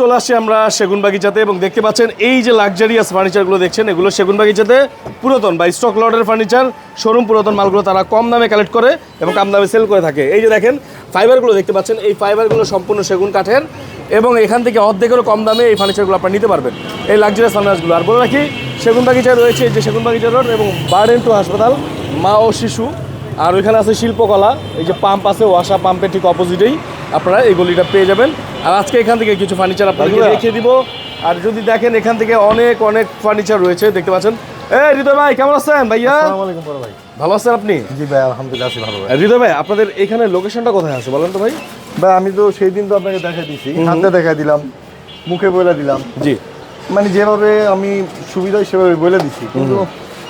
চলে আসছি আমরা সেগুন বাগিচাতে এবং দেখতে পাচ্ছেন এই যে লাক্সারিয়াস ফার্নিচারগুলো দেখছেন, এগুলো সেগুন বাগিচাতে পুরাতন বা স্টক লটের ফার্নিচার শোরুম পুরাতন মালগুলো তারা কম দামে কালেক্ট করে এবং কম দামে সেল করে থাকে। এই যে দেখেন ফাইবারগুলো দেখতে পাচ্ছেন, এই ফাইবারগুলো সম্পূর্ণ সেগুন কাঠের এবং এখান থেকে অর্ধেকেরও কম দামে এই ফার্নিচারগুলো আপনারা নিতে পারবেন, এই লাক্সারিয়াস ফার্নিচারগুলো আর বলে রাখি সেগুন বাগিচায় রয়েছে এই যে সেগুন বাগিচা রোড এবং বার্ডেন টু হাসপাতাল মা ও শিশু, আর ওইখানে আছে শিল্পকলা, এই যে পাম্প আছে ওয়াশা পাম্পের ঠিক অপোজিটেই আপনারা এই গলিটা পেয়ে যাবেন। আর আজকে এখান থেকে কিছু ফার্নিচার আপনাদেরকে দেখিয়ে দিব। আর যদি দেখেন এখান থেকে অনেক অনেক ফার্নিচার রয়েছে দেখতে পাচ্ছেন। এ হৃদয় ভাই কেমন আছেন ভাইয়া? ভাই। ভালো আছেন আপনি? জি ভাই আলহামদুলিল্লাহ আছি ভালো ভাই। হৃদয় ভাই আপনাদের এখানে লোকেশনটা কোথায় আছে বলেন তো ভাই? ভাই আমি তো সেই দিন তো আপনাকে দেখাই দিছি হাতে দেখাই দিলাম মুখে বলে দিলাম। জি। মানে যেভাবে আমি সুবিধা সেভাবে বলে দিছি কিন্তু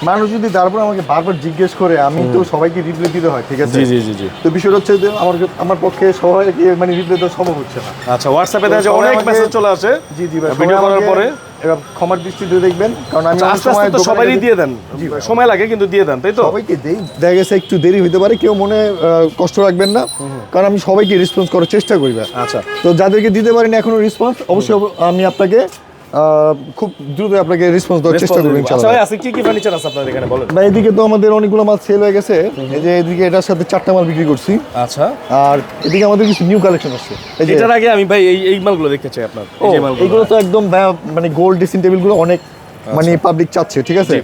মানুষ যদি তারপর আমাকে বারবার জিজ্ঞেস করে আমি তো সবাইকে রিপ্লাই দিতে হয় ঠিক আছে? জি জি জি জি। তো বিষয়টা হচ্ছে যে আমার আমার পক্ষে সবাইকে মানে রিপ্লাই দেওয়া সম্ভব হচ্ছে না। আচ্ছা হোয়াটসঅ্যাপে দেখা যায় অনেক মেসেজ চলে আসে। জি জি ভাই ভিডিও করার পরে। এরা ক্ষমার দৃষ্টিতে দেখবেন কারণ আমি আচ্ছা, আস্তে আস্তে তো সবারই দিয়ে দেন। সময় লাগে কিন্তু দিয়ে দেন তাই তো? সবাইকে দেই। দেখা গেছে একটু দেরি হতে পারে কেউ মনে কষ্ট রাখবেন না কারণ আমি সবাইকে রেসপন্স করার চেষ্টা করি আচ্ছা। তো যাদেরকে দিতে পারেন এখনও রেসপন্স অবশ্যই অব- আমি আপনাকে খুব দ্রুত আপনাকে রেসপন্স দেওয়ার চেষ্টা করবেন আচ্ছা ভাই আছে কি কি ফার্নিচার আছে আপনাদের এখানে? বলেন। ভাই এদিকে তো আমাদের অনেকগুলো মাল সেল হয়ে গেছে। এই যে এদিকে এটার সাথে চারটা মাল বিক্রি করছি। আচ্ছা। আর এদিকে আমাদের কিছু নিউ কালেকশন আছে। এই যে এটার আগে আমি ভাই এই এই মালগুলো দেখতে চাই আপনার। এই মালগুলো। এগুলো তো একদম মানে গোল্ড ড্রেসিং টেবিলগুলো অনেক মানে পাবলিক চাচ্ছে ঠিক আছে?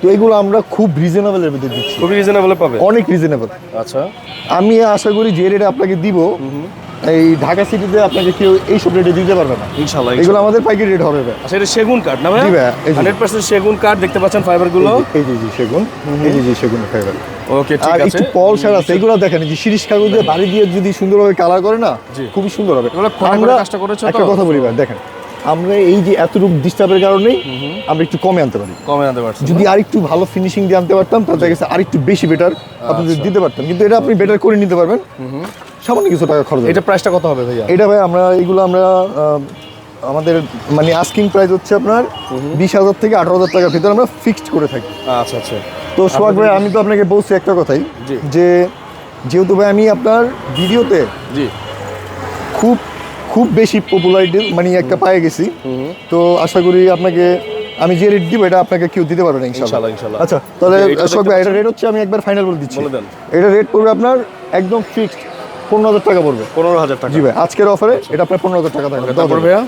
তো এগুলো আমরা খুব রিজনেবলের মধ্যে দিচ্ছি। খুবই রিজনেবল পাবে। অনেক রিজনেবল আচ্ছা। আমি আশা করি যে রেটে আপনাকে দিব। এই ঢাকা সিটিতে আপনাকে কেউ এই সব রেটে দিতে পারবে না। ইনশাআল্লাহ এগুলো আমাদের পাইকারি রেট হবে ভাই। আচ্ছা এটা সেগুন কাঠ না ভাই জি ভাই, এই যে। হান্ড্রেড পার্সেন্ট সেগুন কাঠ দেখতে পাচ্ছেন ফাইবারগুলো এই যে জি সেগুন। এই যে জি সেগুন ফাইবার ওকে আর ঠিক আছে। একটু পল সার আছে এগুলো দেখেন যে শিরিষ কাগজ দিয়ে বাড়ি দিয়ে যদি সুন্দরভাবে কালার করে না জি। খুবই সুন্দর হবে। এগুলো আমরা কাজটা করেছ তো? একটা কথা বলি ভাই দেখেন। আমরা এই যে এতটুকু ডিস্টার্বের কারণেই আমরা একটু কমে আনতে পারি। কমে আনতে পারছেন যদি আরেকটু ভালো ফিনিশিং দিয়ে আনতে পারতাম তাহলে দেখা গেছে আরেকটু বেশি বেটার আপনি যদি দিতে পারতাম কিন্তু এটা আপনি বেটার করে নিতে পারবেন। সামান্য কিছু টাকা খরচ। এটা প্রাইসটা কত হবে ভাইয়া? এটা ভাই আমরা এগুলো আমরা আমাদের মানে আস্কিং প্রাইস হচ্ছে আপনার বিশ হাজার থেকে আঠারো হাজার টাকার ভিতরে আমরা ফিক্সড করে থাকি। আচ্ছা আচ্ছা। তো সোহাগ ভাই আমি তো আপনাকে বলছি একটা কথাই। যে যেহেতু ভাই আমি আপনার ভিডিওতে জি। খুব খুব বেশি পপুলারিটি মানে একটা পায়ে গেছি। তো আশা করি আপনাকে আমি যে রেট দিব এটা আপনাকে কেউ দিতে পারবে না ইনশাআল্লাহ। ইনশাআল্লাহ। আচ্ছা তাহলে সোহাগ ভাই এটা রেট হচ্ছে আমি একবার ফাইনাল বলে দিচ্ছি। বলে দেন। এটা রেট পড়বে আপনার একদম ফিক্সড পনেরো হাজার টাকা পড়বে। পনেরো হাজার টাকা। জি ভাই আজকের অফারে এটা আপনার পনেরো হাজার টাকা থাকবে। তারপর ভাইয়া?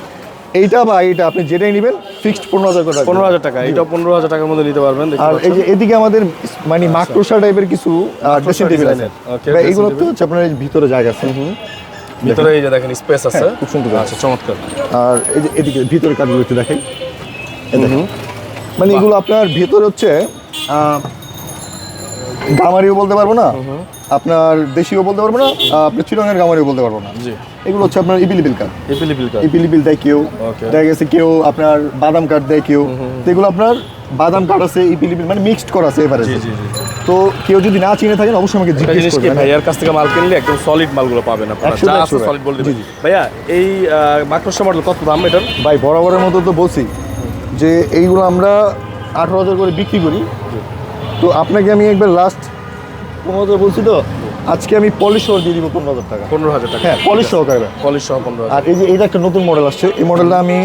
এইটা বা এইটা আপনি যেটাই নেবেন ফিক্সড পনেরো হাজার টাকা পনেরো হাজার টাকা এটা পনেরো হাজার টাকার মধ্যে নিতে পারবেন আর এই যে এদিকে আমাদের মানে মাকড়সা টাইপের কিছু ড্রেসিং টেবিল আছে এগুলো তো হচ্ছে আপনার ভিতরে জায়গা আছে। ভিতরে এই যে দেখেন স্পেস আছে। হ্যাঁ, খুব সুন্দর। আচ্ছা চমৎকার। আর এই যে এদিকে ভিতরে কাজগুলো একটু দেখেন। মানে এগুলো আপনার ভিতরে হচ্ছে গামারিও বলতে পারব না আপনার দেশিও বলতে পারব না আপনার চিরঙের গামারিও বলতে পারব না। এগুলো হচ্ছে আপনার ইপিলিপিল কাঠ এপিলিপিল কাঠ ইপিলিপিল দেয় কেউ। দেখা গেছে কেউ আপনার বাদাম কাঠ দেয় কেউ। এগুলো আপনার বাদাম কাঠ আছে ইপিলিপিল মানে মিক্সড করা আছে এবারে জি জি জি তো কেউ যদি না চিনে থাকেন অবশ্যই আমাকে জিজ্ঞেস করবেন। ভাইয়ার কাছ থেকে মাল কিনলে একদম সলিড মালগুলো পাবেন আপনারা। যা আছে সলিড বলে দিবেন। ভাইয়া এই মাইক্রোসফট মডেল কত দাম এটার? ভাই বরাবরের মতো তো বলছি যে এইগুলো আমরা আঠারো হাজার করে বিক্রি করি। তো আপনাকে আমি একবার লাস্ট পনেরো হাজার বলছি তো? আজকে আমি পলিশ সহ দিয়ে দিব পনেরো হাজার টাকা। পনেরো হাজার টাকা। হ্যাঁ পলিশ সহকারে। পলিশ সহ পনেরো আর এই যে এটা একটা নতুন মডেল আসছে। এই মডেলটা আমি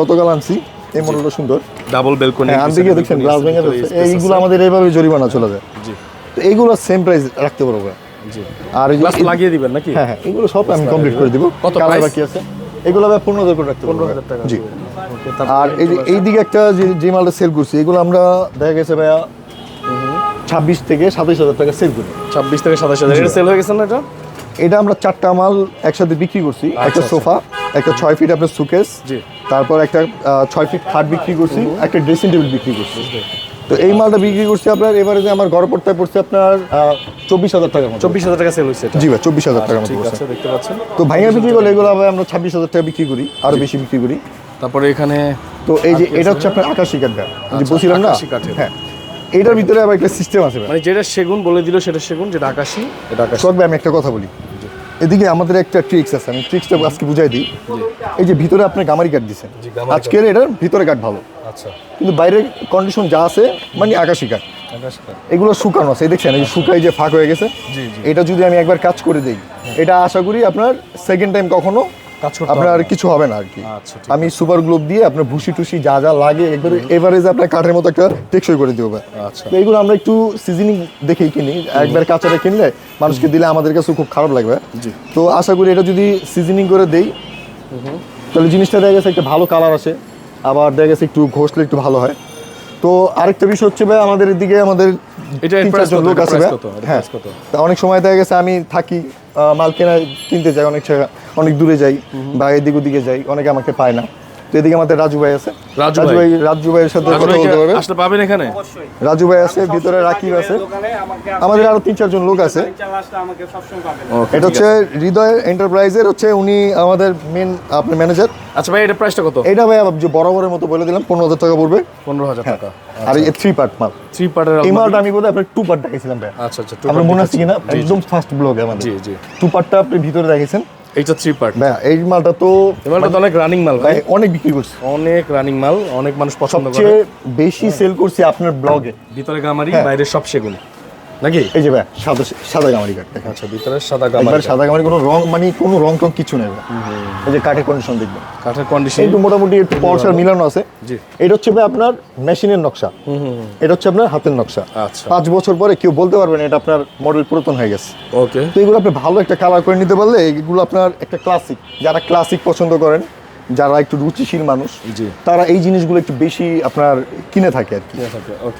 গতকাল আনছি। এই মডেলটা সুন্দর। ডাবল বেলকনি হ্যাঁ গিয়ে দেখছেন গ্লাস ভেঙে যাচ্ছে এইগুলো আমাদের এইভাবে জরিমানা চলে যায়। জি। তো এইগুলো সেম প্রাইস রাখতে পারব জি। আর এই গ্লাস লাগিয়ে দিবেন নাকি? হ্যাঁ হ্যাঁ এগুলো সব আমি কমপ্লিট করে দিব। কত কালার বাকি আছে। এগুলো ভাই পনেরো হাজার করে রাখতে পারব। পনেরো। হাজার টাকা জি। আর এই যে এইদিকে একটা যে যে মালটা সেল করছি এগুলো আমরা দেখা গেছে ভাইয়া ছাব্বিশ থেকে সাতাইশ হাজার টাকা সেল করি। ছাব্বিশ থেকে সাতাশ হাজার এটা সেল হয়ে গেছে না এটা? এটা আমরা চারটা মাল একসাথে বিক্রি করছি একটা আচ্ছা। সোফা। একটা ছয় ফিট আপনার সুকেস তারপর একটা ছয় ফিট খাট বিক্রি করছি একটা ড্রেসিং টেবিল বিক্রি করছি। তো এই মালটা বিক্রি করছি আপনার এবারে যে আমার ঘর পড়তে পড়ছে আপনার চব্বিশ হাজার টাকা চব্বিশ হাজার টাকা সেল হয়েছে জি ভাই চব্বিশ হাজার পড়ছে। আছে দেখতে পাচ্ছেন। তো ভাইয়া বিক্রি করলে এগুলো আমরা ছাব্বিশ হাজার টাকা বিক্রি করি আরও বেশি বিক্রি করি। তারপরে এখানে তো এই যে এটা হচ্ছে আপনার আকাশি কাঠ ভাই। যে আচ্ছা, বলছিলাম না? হ্যাঁ। এটার ভিতরে আবার একটা সিস্টেম আছে মানে যেটা সেগুন বলে দিল সেটা সেগুন যেটা আকাশি এটা আকাশি। আমি একটা কথা বলি। এদিকে আমাদের একটা ট্রিক্স আছে আমি ট্রিক্সটা আজকে বুঝাই দিই। এই যে ভিতরে আপনি গামারি কাঠ দিচ্ছেন আজকের এটার ভিতরে কাঠ ভালো। আচ্ছা। কিন্তু বাইরের কন্ডিশন যা আছে মানে আকাশি কাঠ এগুলো শুকানো আছে এই দেখছেন এই শুকাই যে ফাঁক হয়ে গেছে। এটা যদি আমি একবার কাজ করে দিই এটা আশা করি আপনার সেকেন্ড টাইম কখনো আপনার না। কিছু হবে না আর কি। আচ্ছা, আমি সুপার গ্লোব দিয়ে আপনার ভুসি টুসি যা যা লাগে একবারে এভারেজ আপনার কাঠের মতো একটা টেকসই করে দিব ভাই আচ্ছা। তো এইগুলো আমরা একটু সিজনিং দেখেই কিনি। একবার কাঁচাটা কিনলে মানুষকে দিলে আমাদের কাছে খুব খারাপ লাগবে। তো আশা করি এটা যদি সিজনিং করে দেই তাহলে জিনিসটা দেখা গেছে একটা ভালো কালার আসে। আবার দেখা গেছে একটু ঘষলে একটু ভালো হয়। তো আরেকটা বিষয় হচ্ছে ভাই আমাদের এদিকে আমাদের? লোক আছে হ্যাঁ। অনেক সময় দেখা গেছে আমি থাকি মাল কেনা কিনতে যাই অনেক জায়গা। অনেক দূরে যাই বা এদিক ওদিকে যাই অনেকে আমাকে পায় না। তো এদিকে আমাদের রাজু ভাই আছে। রাজু ভাই। রাজু ভাইয়ের সাথে কথা বলতে পারবে আসলে পাবেন এখানে? রাজু ভাই আছে ভিতরে রাকিব আছে। আমাদের আরও তিন চারজন লোক আছে। আমাকে সবসময় পাবেন এটা হচ্ছে হৃদয় এন্টারপ্রাইজের হচ্ছে উনি আমাদের মেন আপনার ম্যানেজার আচ্ছা ভাই এটা প্রাইসটা কত? এটা ভাই যে বরাবরের মতো বলে দিলাম পনেরো হাজার টাকা পড়বে। পনেরো হাজার টাকা। আর এই থ্রি পার্ট মাল। থ্রি পার্টের এই মালটা আমি বোধহয় আপনার টু পার্ট দেখাইছিলাম ভাই। আচ্ছা আচ্ছা আপনার মনে আছে কিনা। একদম ফার্স্ট ব্লগ আমাদের। জি জি। টু পার্টটা আপনি ভিতরে দেখেছেন এইটা থ্রি পার্ট না এই মালটা তো এবারটা তো অনেক রানিং মাল ভাই অনেক বিক্রি করছে। অনেক রানিং মাল অনেক মানুষ পছন্দ করে। সবচেয়ে বেশি সেল করছি আপনার ব্লগে ভিতরে গামারি হ্যাঁ। বাইরে সব সেগুন। নাকি? এই যে ভাই সাদা সাদা গামারি কাঠ আচ্ছা ভিতরে সাদা একবার গামারি সাদা গামারি কোনো রং মানে কোনো রং টং কিছু নেই এই যে কাঠের কন্ডিশন দেখবেন। কাঠের কন্ডিশন একটু মোটামুটি একটু পলসার মিলানো আছে। জি। এটা হচ্ছে ভাই আপনার মেশিনের নকশা। এটা হচ্ছে আপনার হাতের নকশা। আচ্ছা। পাঁচ বছর পরে কেউ বলতে পারবেন এটা আপনার মডেল পুরাতন হয়ে গেছে। ওকে তো এগুলো আপনি ভালো একটা কালার করে নিতে পারলে এগুলো আপনার একটা ক্লাসিক যারা ক্লাসিক পছন্দ করেন যারা একটু রুচিশীল মানুষ। তারা এই জিনিসগুলো একটু বেশি আপনার কিনে থাকে আর কি।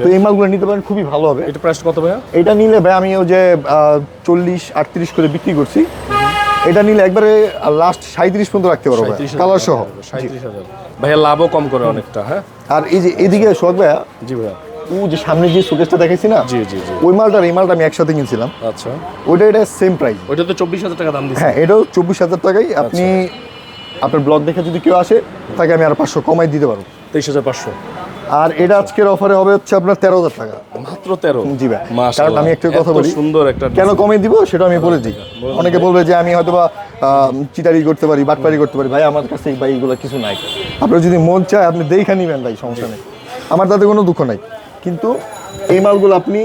তো এই মালগুলো নিতে পারেন খুবই ভালো হবে। এটা প্রাইস কত ভাইয়া? এটা নিলে ভাই আমি ওই যে চল্লিশ আটত্রিশ করে বিক্রি করছি। এটা নিলে একবারে লাস্ট সাঁত্রিশ পর্যন্ত রাখতে পারব কালার সহ। ভাইয়া লাভও কম করে অনেকটা হ্যাঁ? আর এই যে এদিকে সোহাগ ভাইয়া জি ভাইয়া। ও যে সামনে যে শোকেসটা দেখাইছি না জি জি জি। ওই মালটার এই মালটা আমি একসাথে কিনছিলাম। আচ্ছা। ওইটা এটা সেম প্রাইস ওইটা তো চব্বিশ হাজার টাকা দাম দিচ্ছে হ্যাঁ এটাও চব্বিশ হাজার টাকাই। আপনি আপনার ব্লগ দেখে যদি কেউ আসে তাকে আমি আর পাঁচশো কমাই দিতে পারব। তেইশ হাজার পাঁচশো। আর এটা আজকের অফারে হবে হচ্ছে আপনার তেরো হাজার টাকা। মাত্র তেরো? জি ভাই। কারণ আমি একটু কথা বলি সুন্দর একটা কেন কমে দিব সেটা আমি বলে দিই। অনেকে বলবে যে আমি হয়তো বা চিটারি করতে পারি বাটপারি করতে পারি। ভাই আমার কাছে ভাই এগুলো কিছু নাই। আপনার যদি মন চায় আপনি দেখে নেবেন ভাই সমস্যা নেই। আমার তাতে কোনো দুঃখ নাই। কিন্তু এই মালগুলো আপনি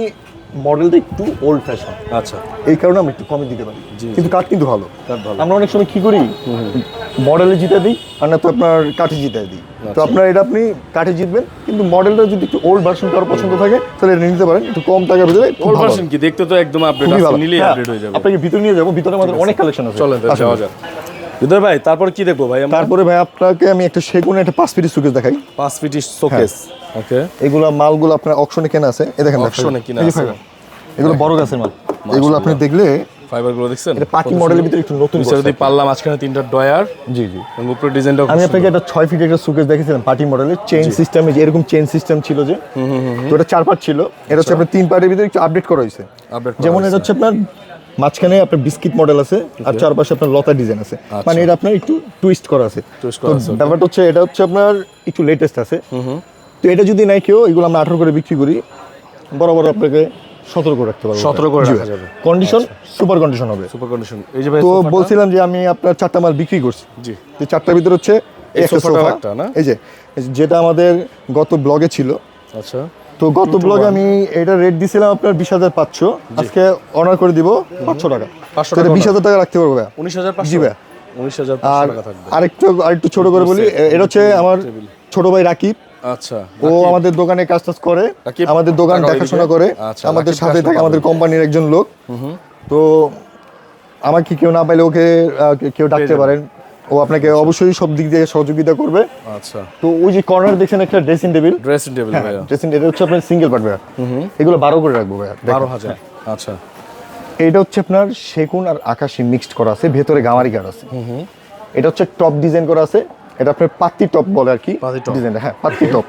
মডেলটা একটু ওল্ড ফ্যাশন আচ্ছা। এই কারণে আমি একটু কমে দিতে পারি। কিন্তু কাঠ কিন্তু ভালো। আমরা অনেক সময় কি করি? মডেলে জিতে দিই আর না তো আপনার কাঠে জিতে দিই। তো আচ্ছা। আপনার এটা আপনি কাঠে জিতবেন কিন্তু মডেলটা যদি একটু ওল্ড ভার্সন কারও পছন্দ থাকে তাহলে এটা নিতে পারেন। একটু কম টাকার ভিতরে ওল্ড ভার্সন কি? দেখতে তো একদম আপডেট আছে নিলেই হ্যাঁ, আপডেট হয়ে যাবে। আপনাকে ভিতরে নিয়ে যাব ভিতরে আমাদের অনেক কালেকশন আছে। চলেন যাওয়া যাক। হৃদয় ভাই তারপর কি দেখব ভাই তারপরে ভাই আপনাকে আমি একটা সেগুন একটা পাঁচ পিটি সুকেস দেখাই। পাঁচ ফিট শোকেস ওকে। এগুলো মালগুলো আপনার অকশনে কেনা আছে। এই দেখেন এ কেনা আছে। এগুলো বড় গাছের মাল। এগুলো আপনি দেখলে ফাইবারগুলো দেখছেন? এটা পার্টি মডেলের ভিতরে একটু নতুন করছে। যদি পারলাম মাঝখানে তিনটা ডয়ার জি জি। এবং উপরে ডিজাইনটা আমি আপনাকে একটা ছয় ফিট একটা সুকেস দেখেছিলাম পার্টি মডেলের চেইন সিস্টেম এরকম চেইন সিস্টেম ছিল যে। তো এটা চার পার্ট ছিল। এটা হচ্ছে আপনার তিন পার্টের ভিতরে একটু আপডেট করা হয়েছে। যেমন এটা হচ্ছে আপনার মাঝখানে আপনার বিস্কিট মডেল আছে আর চারপাশে আপনার লতা ডিজাইন আছে। মানে এটা আপনার একটু টুইস্ট করা আছে। তো. ব্যাপারটা হচ্ছে এটা হচ্ছে আপনার একটু লেটেস্ট আছে। তো এটা যদি নাই কেউ এগুলো আমরা আঠারো করে বিক্রি করি বরাবর আপনাকে সতর্ক রাখতে পারব। 17 করে রাখা যাবে। কন্ডিশন সুপার কন্ডিশন হবে। সুপার কন্ডিশন এই যে ভাই তো বলছিলাম যে আমি আপনার চারটা মাল বিক্রি করছি। জি। তো চারটার ভিতরে হচ্ছে একটা সোফা না? এই যে যেটা আমাদের গত ব্লগে ছিল। আচ্ছা। তো গত ব্লগে আমি এটা রেট দিছিলাম আপনার বিশ হাজার পাঁচশো। আজকে অনার করে দিব পাঁচশো টাকা। 500 তো এটা টাকা বিশ হাজার টাকা রাখতে পারব ভাইয়া। উনিশ হাজার জি ভাই। উনিশ হাজার আর আরেকটু আরেকটু ছোট করে বলি এটা হচ্ছে আমার ছোট ভাই রাকিব। আচ্ছা ও আমাদের দোকানে কাজ টাজ করে আমাদের দোকান দেখাশোনা করে আচ্ছা, আমাদের সাথে থাকে আমাদের কোম্পানির একজন লোক। তো আমাকে কেউ না পাইলে ওকে কেউ ডাকতে পারেন। ও আপনাকে অবশ্যই সব দিক দিয়ে সহযোগিতা করবে। আচ্ছা। তো ওই যে কর্নার দেখছেন একটা ড্রেসিং টেবিল ড্রেসিং টেবিল ভাইয়া। ড্রেসিং টেবিল হচ্ছে আপনার সিঙ্গেল পার্ট ভাইয়া। এগুলো বারো করে রাখব ভাইয়া। বারো হাজার। আচ্ছা। এটা হচ্ছে আপনার সেগুন আর আকাশি মিক্সড করা আছে ভেতরে গামারি কাঠ আছে। এটা হচ্ছে টপ ডিজাইন করা আছে। এটা আপনার পাত্তি টপ বলে আর কি ডিজাইনটা হ্যাঁ পাত্তি টপ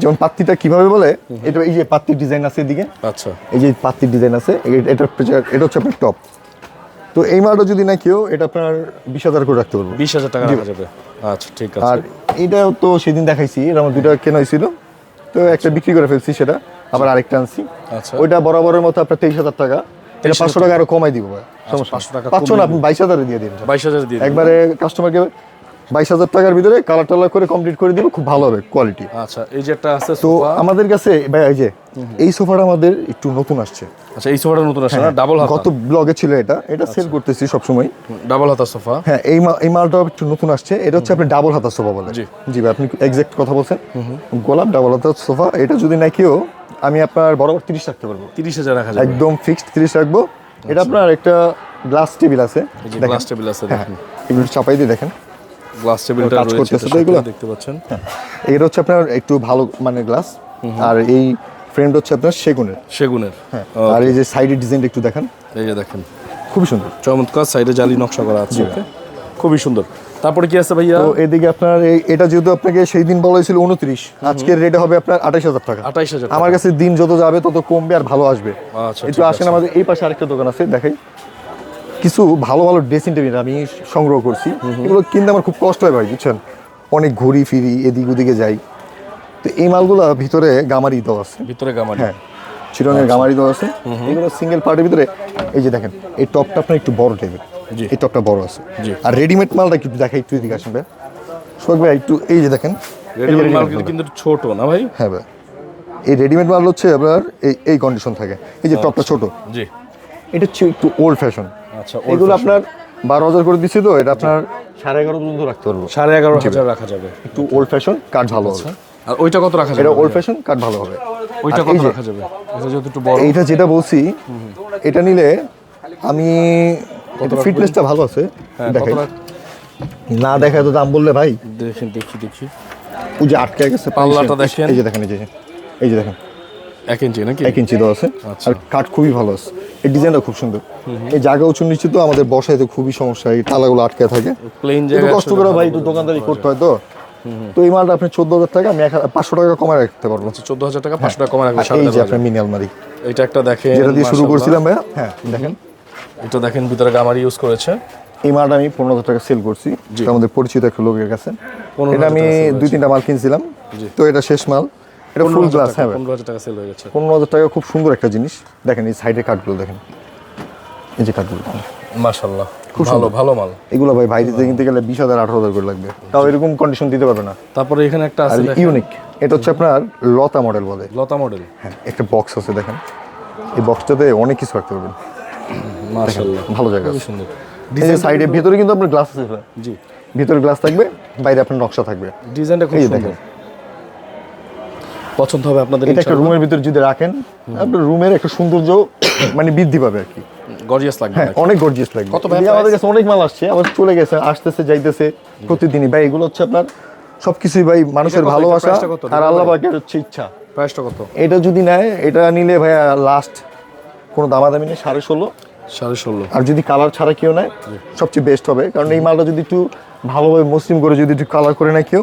যেমন পাত্তিটা কীভাবে বলে এটা এই যে পাত্তির ডিজাইন আছে এদিকে আচ্ছা। এই যে পাত্তির ডিজাইন আছে এটা এটা হচ্ছে আপনার টপ তো এই মালটা যদি না কেউ এটা আপনার বিশ হাজার করে রাখতে পারব। বিশ হাজার টাকা যাবে। আচ্ছা ঠিক আর আছে এইটাও তো সেদিন দেখাইছি এর আমার দুইটা কেনা হয়েছিল। তো একটা বিক্রি করে ফেলছি সেটা আবার আরেকটা আনছি। আচ্ছা। ওইটা বরাবরের মতো আপনার তেইশ হাজার টাকা। এটা পাঁচশো টাকা আরও কমাই দিব ভাই। সমস্যা 500 টাকা পাঁচশো না আপনি বাইশ হাজারে দিয়ে দিন। বাইশ হাজার দিয়ে দিন। একবারে কাস্টমারকে বাইশ হাজার টাকার ভিতরে কালার টালার করে কমপ্লিট করে দিব খুব ভালো হবে কোয়ালিটি আচ্ছা এই যে একটা আছে তো আমাদের কাছে ভাই এই যে এই সোফাটা আমাদের একটু নতুন আসছে। আচ্ছা এই সোফাটা নতুন আসছে না? ডাবল হাতা। গত ব্লগে ছিল এটা এটা সেল করতেছি সবসময়। ডাবল হাতা সোফা। হ্যাঁ এই এই মালটা একটু নতুন আসছে এটা হচ্ছে আপনি ডাবল হাতা সোফা বলে জি। জি ভাই আপনি এক্সাক্ট কথা বলছেন। গোলাপ ডাবল হাতা সোফা এটা যদি না কেউ আমি আপনার বরাবর তিরিশ রাখতে পারব। তিরিশ হাজার রাখা একদম ফিক্সড তিরিশ রাখব। এটা আপনার একটা গ্লাস টেবিল আছে গ্লাস টেবিল আছে হ্যাঁ দেখেন। এগুলো চাপাই দিয়ে দেখেন। গ্লাস টেবিলটা রয়েছে এগুলো? দেখতে পাচ্ছেন। এটা হচ্ছে আপনার একটু ভালো মানে গ্লাস আর এই ফ্রেমটা হচ্ছে আপনার সেগুনের। সেগুনের হ্যাঁ আর এই যে সাইডের ডিজাইনটা একটু দেখেন। এই যে দেখেন। খুবই সুন্দর। চমৎকার সাইডে জালি নকশা করা আছে খুবই সুন্দর। তারপরে কি আছে ভাইয়া? তো এদিকে আপনার এটা যেহেতু আপনাকে সেই দিন বলা হয়েছিল উনত্রিশ আজকের রেটে হবে আপনার আঠাশ হাজার টাকা। আঠাইশ হাজার আমার কাছে দিন যত যাবে তত কমবে আর ভালো আসবে। আচ্ছা, একটু আসেন। আমাদের এই পাশে আরেকটা দোকান আছে দেখাই। কিছু ভালো ভালো ড্রেসিং টেবিল আমি সংগ্রহ করছি। এগুলো কিনতে আমার খুব কষ্ট হয় ভাই বুঝছেন? অনেক ঘুরি ফিরি এদিক ওদিকে যাই। তো এই মালগুলো ভিতরে গামারি দেওয়া আছে। ভিতরে গামারি। হ্যাঁ চিরঙের গামারি দেওয়া আছে। এগুলো সিঙ্গেল পার্টের ভিতরে এই যে দেখেন এই টপটা আপনার একটু বড় টাইপের। এই টপটা বড় আছে। আর রেডিমেড মালটা একটু দেখাই একটু এদিকে আসেন ভাই। সোহাগ ভাই একটু এই যে দেখেন রেডিমেড মাল কিন্তু ছোট না ভাই? হ্যাঁ ভাই। এই রেডিমেড মাল হচ্ছে আপনার এই এই কন্ডিশন থাকে। এই যে টপটা ছোট। জি। এটা হচ্ছে একটু ওল্ড ফ্যাশন আচ্ছা এগুলো আপনার বারো হাজার করে দিচ্ছি তো এটা আপনার সাড়ে এগারো পর্যন্ত রাখতে পারব। সাড়ে এগারো হাজার রাখা যাবে। একটু ওল্ড ফ্যাশন কাঠ ভালো হবে। আর ওইটা কত রাখা যাবে? এটা ওল্ড ফ্যাশন কাঠ ভালো হবে। ওইটা কত রাখা যাবে? এটা যেহেতু একটু বড়। এইটা যেটা বলছি এটা নিলে আমি ফিটনেসটা ভালো আছে হ্যাঁ, দেখাই। না দেখায় তো দাম বললে ভাই। দেখেন দেখি দেখি ওই যে আটকে গেছে পাল্লাটা দেখেন। এই যে দেখেন এই যে এই যে দেখেন। এক ইঞ্চি নাকি? এক ইঞ্চি দেওয়া আছে আচ্ছা। আর কাঠ খুবই ভালো আছে। এই ডিজাইনটা খুব সুন্দর। এই জায়গা উঁচু নিচে তো আমাদের বসাইতে খুবই সমস্যা এই তালাগুলো আটকে থাকে। প্লেন জায়গা কষ্ট করে ভাই একটু দোকানদারি করতে হয় তো। তো এই মালটা আপনি চোদ্দ হাজার টাকা আমি পাঁচশো টাকা কমায় রাখতে পারব। চোদ্দ হাজার টাকা পাঁচশো টাকা কমে রাখবে এই যে আপনার মিনি আলমারি এটা একটা দেখেন যেটা দিয়ে শুরু। করছিলাম ভাইয়া হ্যাঁ দেখেন। এটা দেখেন ভিতরে গামারি ইউজ করেছে। এই মালটা আমি পনেরো হাজার টাকা সেল করছি। আমাদের পরিচিত একটা লোকের কাছে। 15,000 এটা আমি দুই তিনটা মাল কিনছিলাম। তো এটা শেষ মাল। এটা ফুল গ্লাস হ্যাঁ ভাই। পনেরো হাজার টাকা সেল হয়ে গেছে। পনেরো হাজার টাকা খুব সুন্দর একটা জিনিস। দেখেন এই সাইডের কাঠগুলো দেখেন। এই যে কাঠগুলো মাশাল্লাহ খুব ভালো ভালো মাল। এগুলো ভাই বাইরে থেকে কিনতে গেলে বিশ হাজার আঠারো হাজার করে লাগবে। তাও এরকম কন্ডিশন দিতে পারবে না। তারপরে এখানে একটা আছে ইউনিক এটা হচ্ছে আপনার লতা মডেল বলে। লতা মডেল হ্যাঁ একটা বক্স আছে দেখেন। এই বক্সটাতে অনেক কিছু রাখতে পারবেন। মাশাল্লাহ ভালো জায়গা আছে। সুন্দর। এই সাইডে ভেতরে কিন্তু আপনার গ্লাস আছে। জি। ভিতরে গ্লাস থাকবে বাইরে আপনার নকশা থাকবে। ডিজাইনটা খুব সুন্দর। পছন্দ হবে আপনাদের এটা একটা রুমের ভিতরে যদি রাখেন আপনার রুমের একটা সৌন্দর্য মানে বৃদ্ধি পাবে আর কি। গর্জিয়াস লাগবে হ্যাঁ অনেক গর্জিয়াস লাগবে। কত ভাই আমাদের কাছে অনেক মাল আসছে আবার চলে গেছে আসতেছে যাইতেছে প্রতিদিনই। ভাই এগুলো হচ্ছে আপনার সবকিছুই ভাই মানুষের ভালোবাসা? আর আল্লাহ পাকের হচ্ছে ইচ্ছা। প্রাইসটা কত? এটা যদি নেয় এটা নিলে ভাইয়া লাস্ট কোনো দামাদামি নেই সাড়ে ষোলো। সাড়ে ষোলো। আর যদি কালার ছাড়া কেউ নেয় সবচেয়ে বেস্ট হবে। কারণ এই মালটা যদি একটু ভালোভাবে মসৃণ করে যদি একটু কালার করে নেয় কেউ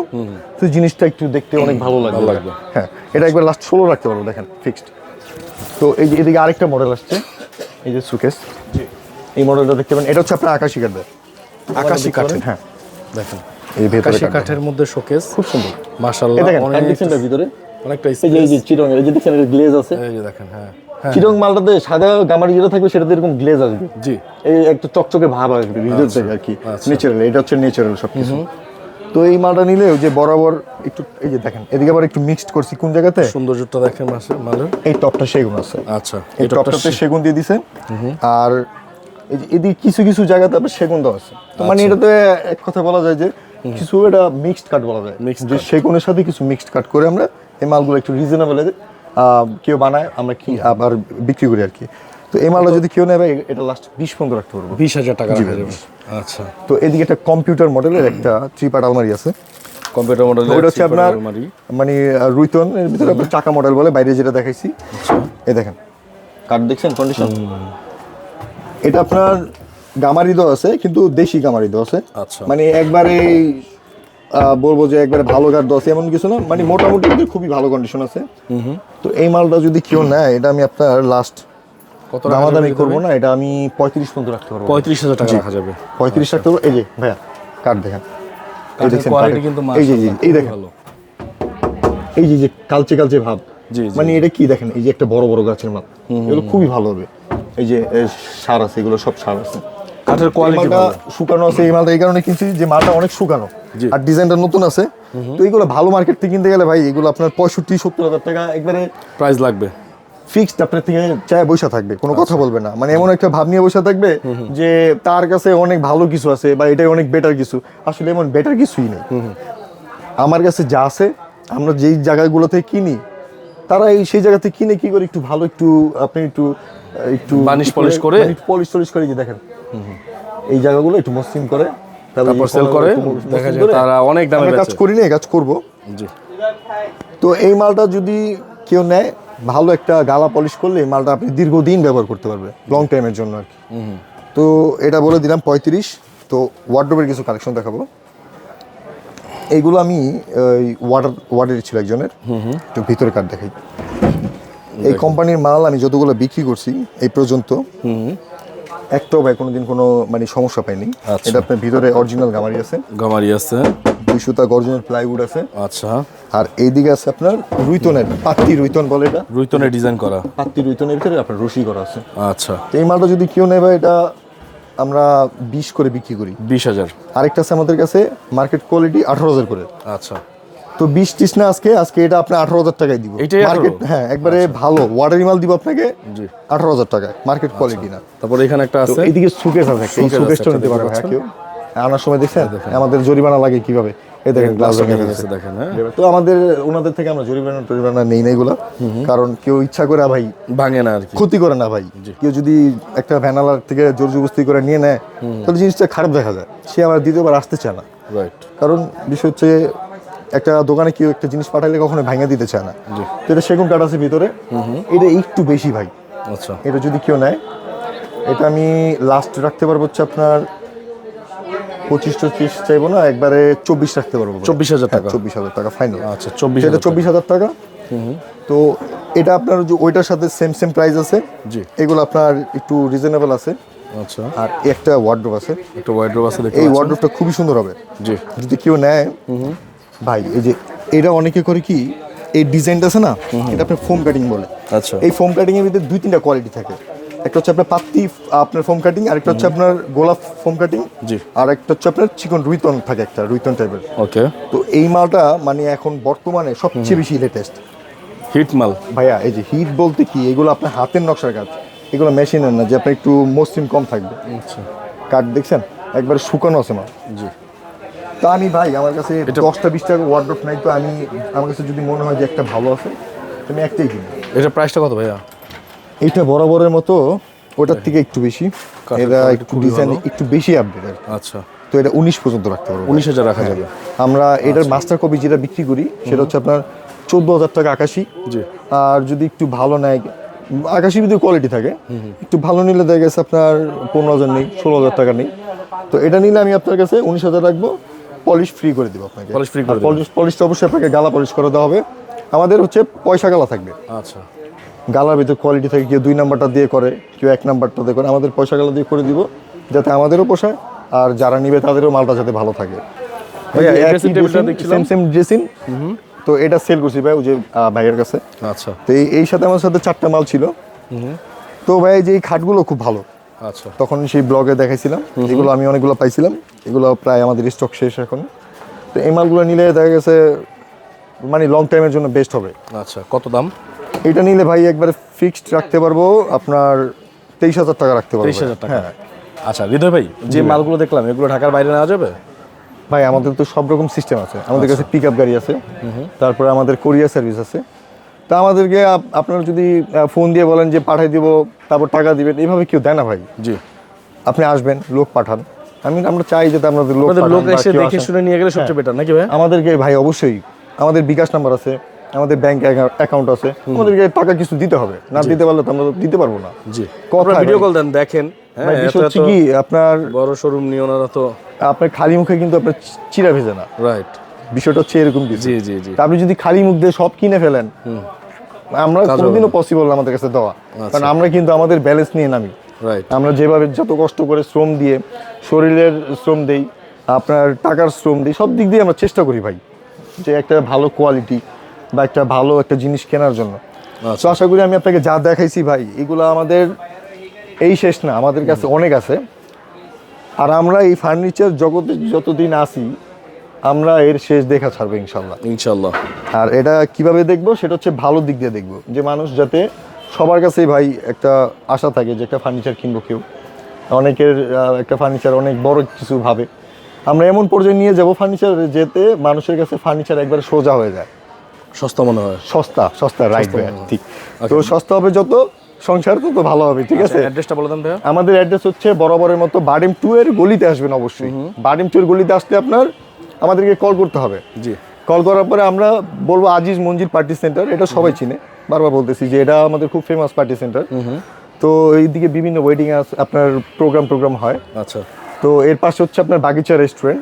তো জিনিসটা একটু দেখতে অনেক ভালো লাগবে। হ্যাঁ এটা একবার লাস্ট ষোলো রাখতে পারব দেখেন ফিক্সড তো এই যে এদিকে আরেকটা মডেল আসছে এই যে সুকেস এই মডেলটা দেখতে পারেন এটা হচ্ছে আপনার আকাশি কাঠের। আকাশি কাঠের? হ্যাঁ। দেখেন। এই ভেতরে কাঠের। মধ্যে শোকেস খুব সুন্দর। মাশাল্লাহ এই দেখেন ভিতরে। অনেকটা এই যে চিরং এই যে দেখছেন গ্লেজ আছে। এই যে দেখেন হ্যাঁ। চিরং মালটাতে সাদা গামারি যেটা থাকবে সেটাতে এরকম গ্লেজ আসবে। জি। এই একটা চকচকে ভাব আসবে ভিতর থেকে আর কি আচ্ছা। ন্যাচারাল এটা হচ্ছে ন্যাচারাল সব কিছু তো এই মালটা নিলে ওই যে বরাবর একটু এই যে দেখেন এদিকে আবার একটু মিক্সড করছি কোন জায়গাতে? সৌন্দর্যটা দেখেন মাসে মালের। এই টপটা সেগুন আছে। আচ্ছা এই টপটাতে সেগুন দিয়ে দিছে। আর এই যে এদিকে কিছু কিছু জায়গাতে আবার সেগুন দেওয়া আছে। তো মানে এটাতে এক কথা বলা যায় যে কিছু এটা মিক্সড কাট বলা যায়। Mixed যে সেগুনের সাথে কিছু মিক্সড কাট করে আমরা এই মালগুলো একটু রিজনেবল কেউ বানায় আমরা কি আবার বিক্রি করি আর কি। তো এই মালটা যদি কেউ নেয় ভাই এটা লাস্ট বিশ পর্যন্ত রাখতে পারব বিশ হাজার টাকা আচ্ছা। তো এদিকে একটা কম্পিউটার মডেলের একটা পার্ট আলমারি আছে। কম্পিউটার মডেল ওটা হচ্ছে আপনার মানে রুইতন এর ভিতরে আপনার চাকা মডেল বলে বাইরে যেটা দেখাইছি। এই দেখেন। কাঠ দেখছেন কন্ডিশন এটা আপনার গামারি দেওয়া আছে কিন্তু দেশি গামারি দেওয়া আছে। আচ্ছা। মানে একবারে বলব যে একবারে ভালো দেওয়া আছে এমন কিছু না মানে মোটামুটি কিন্তু খুবই ভালো কন্ডিশন আছে। তো এই মালটা যদি কেউ নেয় এটা আমি আপনার লাস্ট কত দামাদামি করব না এটা আমি পঁয়ত্রিশ পর্যন্ত রাখতে পারব। পঁয়ত্রিশ হাজার টাকা রাখা যাবে। পঁয়ত্রিশ রাখতে পারব। এই যে ভাইয়া কাঠ দেখেন। এই যে এই দেখেন। এই যে যে কালচে কালচে ভাব। মানে এটা কি দেখেন এই যে একটা বড় বড় গাছের মাপ। এগুলো খুবই ভালো হবে। এই যে সার আছে এগুলো সব সার আছে। কাঠের কোয়ালিটি শুকানো আছে এই মালটা এই কারণে কিনছি যে মালটা অনেক শুকানো। আর ডিজাইনটা নতুন আছে। তো এইগুলো ভালো মার্কেট থেকে কিনতে গেলে ভাই এগুলো আপনার পঁয়ষট্টি সত্তর হাজার টাকা একবারে প্রাইস লাগবে। ফিক্সড আপনার থেকে চায় বসে থাকবে কোনো কথা বলবে না। মানে এমন একটা ভাব নিয়ে বসে থাকবে যে তার কাছে অনেক ভালো কিছু আছে বা এটাই অনেক বেটার কিছু। আসলে এমন বেটার কিছুই নেই। আমার কাছে যা আছে আমরা যেই জায়গাগুলোতে কিনি তারা এই সেই জায়গাতে কিনে কি করে একটু ভালো একটু আপনি একটু একটু Varnish polish করে? পলিশ টলিশ করে যে দেখেন। এই জায়গাগুলো একটু মসৃণ করে। তারপর sell করে, দেখা যায় তারা অনেক দামে কাজ করি না কাজ করব। জি। তো এই মালটা যদি কেউ নেয় ভালো একটা গালা পলিশ করলে এই মালটা আপনি দীর্ঘদিন ব্যবহার করতে পারবে লং টাইমের জন্য আর কি। তো এটা বলে দিলাম পঁয়ত্রিশ তো ওয়ার্ড্রোবের কিছু কালেকশন দেখাবো। এইগুলো আমি ওই ওয়াটার ওয়ার্ডের ছিল একজনের একটু ভিতরে কার্ড দেখাই। এই কোম্পানির মাল আমি যতগুলো বিক্রি করছি এই পর্যন্ত একটাও ভাই কোনোদিন কোনো মানে সমস্যা পাইনি। আচ্ছা। এটা আপনার ভিতরে অরিজিনাল গামারি আছে। গামারি আছে। দুইশো তাক অরিজিনাল প্লাইউড আছে। আচ্ছা। আর এইদিকে আছে আপনার রুইতনের পাত্তি রুইতন বলে এটা। রুইতনের ডিজাইন করা। পাত্তি রুইতনের ভিতরে আপনার রশি করা আছে। আচ্ছা। তো এই মালটা যদি কেউ নেবে এটা আমরা বিশ করে বিক্রি করি। বিশ হাজার। আরেকটা আছে আমাদের কাছে মার্কেট কোয়ালিটি আঠারো হাজার করে। আচ্ছা। তো বিশ টিস না আজকে আজকে এটা আপনি আঠারো হাজার টাকায় দিব। মার্কেট হ্যাঁ একবারে ভালো ওয়াটারি মাল দিব আপনাকে আঠারো হাজার টাকায় মার্কেট কোয়ালিটি না। তারপর এখানে একটা আছে? এইদিকে সুকেস আছে এই সুকেসটা একটা নিতে পারবে হ্যাঁ কেউ। আনার সময় দেখছেন? আমাদের জরিমানা লাগে কীভাবে? এই দেখেন গ্লাস দেখেন হ্যাঁ। তো আমাদের ওনাদের থেকে আমরা জরিমানা টরিমানা নেই না এগুলো। কারণ কেউ ইচ্ছা করে ভাই ভাঙে না আর ক্ষতি করে না ভাই। কেউ যদি একটা ভ্যানালার থেকে জোর জবস্তি করে নিয়ে নেয় তাহলে জিনিসটা খারাপ দেখা যায়। সে আবার দ্বিতীয়বার আসতে চায় না। রাইট কারণ বিষয় হচ্ছে একটা দোকানে কেউ একটা জিনিস পাঠাইলে কখনো ভাঙা দিতে চায় না। তো এটা সেগুন কাঠ আছে ভিতরে। এটা একটু বেশি ভাই। আচ্ছা। এটা যদি কেউ নেয় এটা আমি লাস্ট রাখতে পারব হচ্ছে আপনার পঁচিশ টচিশ চাইব না একবারে চব্বিশ রাখতে পারব চব্বিশ হাজার টাকা। চব্বিশ হাজার টাকা ফাইনাল আচ্ছা চব্বিশ এটা চব্বিশ হাজার টাকা। তো এটা আপনার ওইটার সাথে সেম সেম প্রাইস আছে। জি। এগুলো আপনার একটু রিজনেবল আছে। আচ্ছা। আর একটা ওয়ার্ড্রোব আছে। একটা ওয়াইড্রোব আছে এই পাচ্ছেন? ওয়ার্ড্রোবটা খুবই সুন্দর হবে। জি। যদি কেউ নেয় ভাই এই যে এটা অনেকে করে কি এই ডিজাইনটা আছে না এটা আপনার ফোম কাটিং বলে। আচ্ছা। এই ফোম কাটিং এর ভিতরে দুই তিনটা কোয়ালিটি থাকে। একটা হচ্ছে আপনার পাত্তি আপনার ফোম কাটিং আর একটা হচ্ছে আপনার গোলাপ ফোম কাটিং জি। আর একটা হচ্ছে আপনার চিকন রুইতন থাকে একটা রুইতন টাইপের ওকে। তো এই মালটা মানে এখন বর্তমানে সবচেয়ে বেশি লেটেস্ট হিট মাল? ভাইয়া এই যে হিট বলতে কি এগুলো আপনার হাতের নকশার কাজ। এগুলো মেশিনের না যে আপনার একটু মসৃণ কম থাকবে। আচ্ছা। কাঠ দেখছেন? একবার শুকানো আছে মাল। জি। তা আমি ভাই আমার কাছে দশটা বিশটা ওয়ার্ড্রপ নাই তো আমি আমার কাছে যদি মনে হয় যে একটা ভালো আছে আমি একটাই কিনি এটা প্রাইসটা কত ভাইয়া? এটা বরাবরের মতো ওটার থেকে একটু বেশি। এটা একটু ডিজাইন একটু বেশি আপডেট আর আচ্ছা। তো এটা উনিশ পর্যন্ত রাখতে পারব উনিশ হাজার রাখা যাবে। আমরা এটার মাস্টার কপি যেটা বিক্রি করি সেটা হচ্ছে আপনার চোদ্দ হাজার টাকা আকাশি। আর যদি একটু ভালো নেয় আকাশি যদি কোয়ালিটি থাকে একটু ভালো নিলে দেখা গেছে আপনার পনেরো হাজার নেই ষোলো হাজার টাকা নেই। তো এটা নিলে আমি আপনার কাছে উনিশ হাজার রাখব। পলিশ ফ্রি করে দিব আপনাকে। পলিশ ফ্রি করে। পলিশ পলিশটা অবশ্যই আপনাকে গালা পলিশ করে দেওয়া হবে। আমাদের হচ্ছে পয়সা গালা থাকবে। আচ্ছা। গালার ভিতরে কোয়ালিটি থাকে কেউ দুই নাম্বারটা দিয়ে করে কেউ এক নাম্বারটা দিয়ে করে আমাদের পয়সা গালা দিয়ে করে দিব যাতে আমাদেরও পোষায় আর যারা নিবে তাদেরও মালটা যাতে ভালো থাকে। সেম সেম ড্রেসিং তো এটা সেল করছি ভাই ওই যে ভাইয়ের কাছে। আচ্ছা। তো এই- এই সাথে আমার সাথে চারটা মাল ছিল। তো ভাই যে এই খাটগুলো খুব ভালো। আচ্ছা। তখন সেই ব্লগে দেখাইছিলাম এগুলো আমি অনেকগুলো পাইছিলাম এগুলো প্রায় আমাদের স্টক শেষ এখন। তো এই মালগুলো নিলে দেখা গেছে মানে লং টাইমের জন্য বেস্ট হবে। আচ্ছা কত দাম? এটা নিলে ভাই একবারে ফিক্সড রাখতে পারব আপনার তেইশ হাজার টাকা রাখতে পারব। তেইশ হাজার টাকা। হ্যাঁ। আচ্ছা হৃদয় ভাই যে মালগুলো দেখলাম এগুলো ঢাকার বাইরে নেওয়া যাবে? ভাই আমাদের তো সব রকম সিস্টেম আছে। আমাদের কাছে পিক আপ গাড়ি আছে। তারপরে আমাদের কোরিয়ার সার্ভিস আছে। তা আমাদেরকে আপনারা যদি ফোন দিয়ে বলেন যে পাঠাই দিব তারপর টাকা দিবেন এইভাবে কেউ দেয় না ভাই। জি। আপনি আসবেন লোক পাঠান। আমি আমরা চাই যাতে আপনাদের লোক লোক এসে দেখে শুনে নিয়ে গেলে সবচেয়ে বেটার নাকি ভাই? আমাদেরকে ভাই অবশ্যই আমাদের বিকাশ নাম্বার আছে আমাদের ব্যাংক অ্যাকাউন্ট আছে। আমাদেরকে টাকা কিছু দিতে হবে। না দিতে পারলে তো আমরা দিতে পারব না। জি। কথা ভিডিও কল দেন দেখেন। হ্যাঁ কি আপনার বড় শোরুম নিয়ে ওনারা তো আপনার খালি মুখে কিন্তু আপনার চিরা ভেজে না। রাইট বিষয়টা হচ্ছে এরকম জি জি জি। আপনি যদি খালি মুখ দিয়ে সব কিনে ফেলেন আমরা কোনোদিনও পসিবল আমাদের কাছে দেওয়া। কারণ আমরা কিন্তু আমাদের ব্যালেন্স নিয়ে নামি। আমরা যেভাবে যত কষ্ট করে শ্রম দিয়ে শরীরের শ্রম দেই আপনার টাকার শ্রম দিই সব দিক দিয়ে আমরা চেষ্টা করি ভাই। যে একটা ভালো কোয়ালিটি বা একটা ভালো একটা জিনিস কেনার জন্য। তো আশা করি আমি আপনাকে যা দেখাইছি ভাই এগুলো আমাদের এই শেষ না আমাদের কাছে অনেক আছে। আর আমরা এই ফার্নিচার জগতে যতদিন আসি আমরা এর শেষ দেখা ছাড়বো ইনশাল্লাহ ইনশাল্লাহ আর এটা কীভাবে দেখব? সেটা হচ্ছে ভালো দিক দিয়ে দেখব। যে মানুষ যাতে সবার কাছেই ভাই একটা আশা থাকে যে একটা ফার্নিচার কিনবো কেউ। অনেকের একটা ফার্নিচার অনেক বড় কিছু ভাবে। আমরা এমন পর্যায়ে নিয়ে যাব ফার্নিচার যেতে মানুষের কাছে ফার্নিচার একবার সোজা হয়ে যায়। সস্তা মনে হয়। সস্তা সস্তা রাইট ভাই ঠিক। তো সস্তা হবে যত সংসার তত ভালো হবে ঠিক আছে? অ্যাড্রেসটা বলে দেন ভাইয়া। আমাদের অ্যাড্রেস হচ্ছে বরাবরের মতো বাডিম টু এর গলিতে আসবেন অবশ্যই। বাডিম টু এর গলিতে আসতে আপনার আমাদেরকে কল করতে হবে। জি। কল করার পরে আমরা বলব আজিজ মঞ্জিল পার্টি সেন্টার এটা সবাই চিনে। বারবার বলতেছি যে এটা আমাদের খুব ফেমাস পার্টি সেন্টার তো এইদিকে বিভিন্ন ওয়েডিং আপনার প্রোগ্রাম প্রোগ্রাম হয়। আচ্ছা। তো এর পাশে হচ্ছে আপনার বাগিচা রেস্টুরেন্ট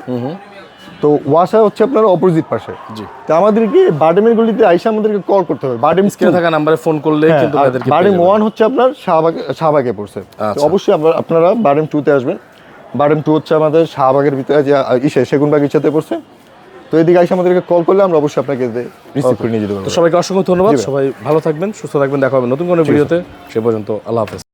তো ওয়াসা হচ্ছে আপনার অপোজিট পাশে। জি। তো আমাদেরকে বাডেমের গলিতে আইসা আমাদেরকে কল করতে হবে। বাডেম স্ক্রিনে থাকা নাম্বারে ফোন করলে কিন্তু ভাইদেরকে বাডেম পেয়ে যাবেন। ওয়ান হচ্ছে আপনার শাহবাগ শাহবাগে পড়ছে। তো আচ্ছা। অবশ্যই আপনারা- বাডেম টুতে আসবেন। বাডেম টু হচ্ছে আমাদের শাহবাগের ভিতরে যে ইসে সেগুন বাগিচাতে পড়ছে। তো এদিকে আইসা আমাদেরকে কল করলে আমরা অবশ্যই আপনাকে রিসিভ করে নিয়ে যেতে তো পারব। সবাইকে অসংখ্য ধন্যবাদ। সবাই ভালো থাকবেন সুস্থ থাকবেন দেখা হবে নতুন কোনো ভিডিওতে। সে পর্যন্ত আল্লাহ হাফেজ।